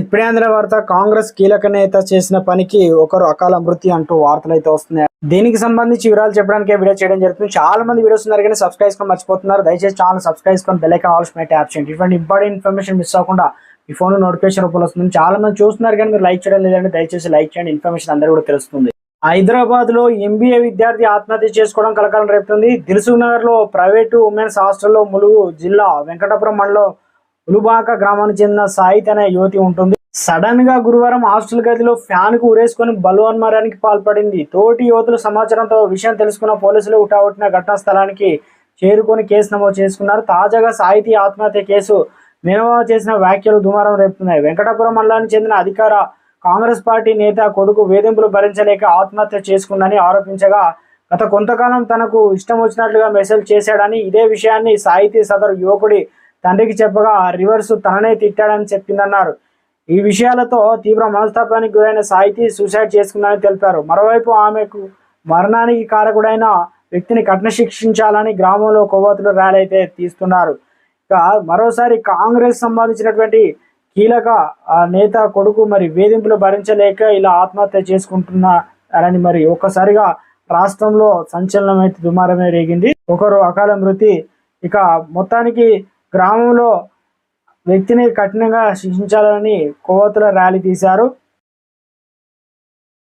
ఇప్పుడే అందిన వార్త కాంగ్రెస్ కీలక నేత చేసిన పనికి ఒకరు అకాల మృతి అంటూ వార్తలు అయితే వస్తున్నాయి. దీనికి సంబంధించి వివరాలు చెప్పడానికి వీడియో చేయడం జరుగుతుంది. చాలా మంది వీడియోస్ ఉన్నారు కానీ సబ్స్క్రైబ్ చేసుకొని మర్చిపోతున్నారు. దయచేసి ఛానల్ సబ్స్క్రైబ్ చేసుకొని బెల్ ఆల్స్ మీద ట్యాప్ చేయండి. ఇటువంటి ఇంపార్టెంట్ ఇన్ఫర్మేషన్ మిస్ అవ్వకుండా మీ ఫోన్ నోటిఫికేషన్ రూపంలో వస్తుంది. చాలా మంది చూస్తున్నారు కానీ మీరు లైక్ చేయడం లేదంటే దయచేసి లైక్ చేయండి. ఇన్ఫర్మేషన్ అందరూ కూడా తెలుస్తుంది. హైదరాబాద్లో ఎంబీఏ విద్యార్థి ఆత్మహత్య చేసుకోవడం కలకాలం రేపుతుంది. దిల్సుఖ్ నగర్లో ప్రైవేటు ఉమెన్స్ హాస్టల్లో ములుగు జిల్లా వెంకటపురం మండలం ఉలుబాక గ్రామానికి చెందిన సాయిత్ అనే యువతి ఉంటుంది. సడన్గా గురువారం హాస్టల్ గదిలో ఫ్యాన్కు ఉరేసుకొని బలవన్మరానికి పాల్పడింది. తోటి యువతుల సమాచారంతో విషయం తెలుసుకున్న పోలీసులు ఉటావుటిన ఘటనా స్థలానికి చేరుకొని కేసు నమోదు చేసుకున్నారు. తాజాగా సాహితీ ఆత్మహత్య కేసు నినవా చేసిన వ్యాఖ్యలు దుమారం రేపుతున్నాయి. వెంకటాపురం మండలానికి చెందిన అధికార కాంగ్రెస్ పార్టీ నేత కొడుకు వేధింపులు భరించలేక ఆత్మహత్య చేసుకుందని ఆరోపించగా గత కొంతకాలం తనకు ఇష్టం వచ్చినట్లుగా మెసేజ్ చేశాడని ఇదే విషయాన్ని సాహితీ సదరు యువకుడి తండ్రికి చెప్పగా రివర్స్ తననే తిట్టాడని చెప్పిందన్నారు. ఈ విషయాలతో తీవ్ర మనస్తాపానికి గురైన సాహితి సూసైడ్ చేసుకుందని తెలిపారు. మరోవైపు ఆమెకు మరణానికి కారకుడైన వ్యక్తిని కఠిన శిక్షించాలని గ్రామంలో కొవ్వతులు ర్యాలీ అయితే తీస్తున్నారు. ఇక మరోసారి కాంగ్రెస్ సంబంధించినటువంటి కీలక ఆ, నేత కొడుకు మరి వేధింపులు భరించలేక ఇలా ఆత్మహత్య చేసుకుంటున్నారని మరి ఒక్కసారిగా రాష్ట్రంలో సంచలనం అయితే దుమారమే రేగింది. ఒకరు అకాల మృతి. ఇక మొత్తానికి గ్రామంలో వ్యక్తిని కఠినంగా శిక్షించాలని కోవతుల ర్యాలీ తీశారు.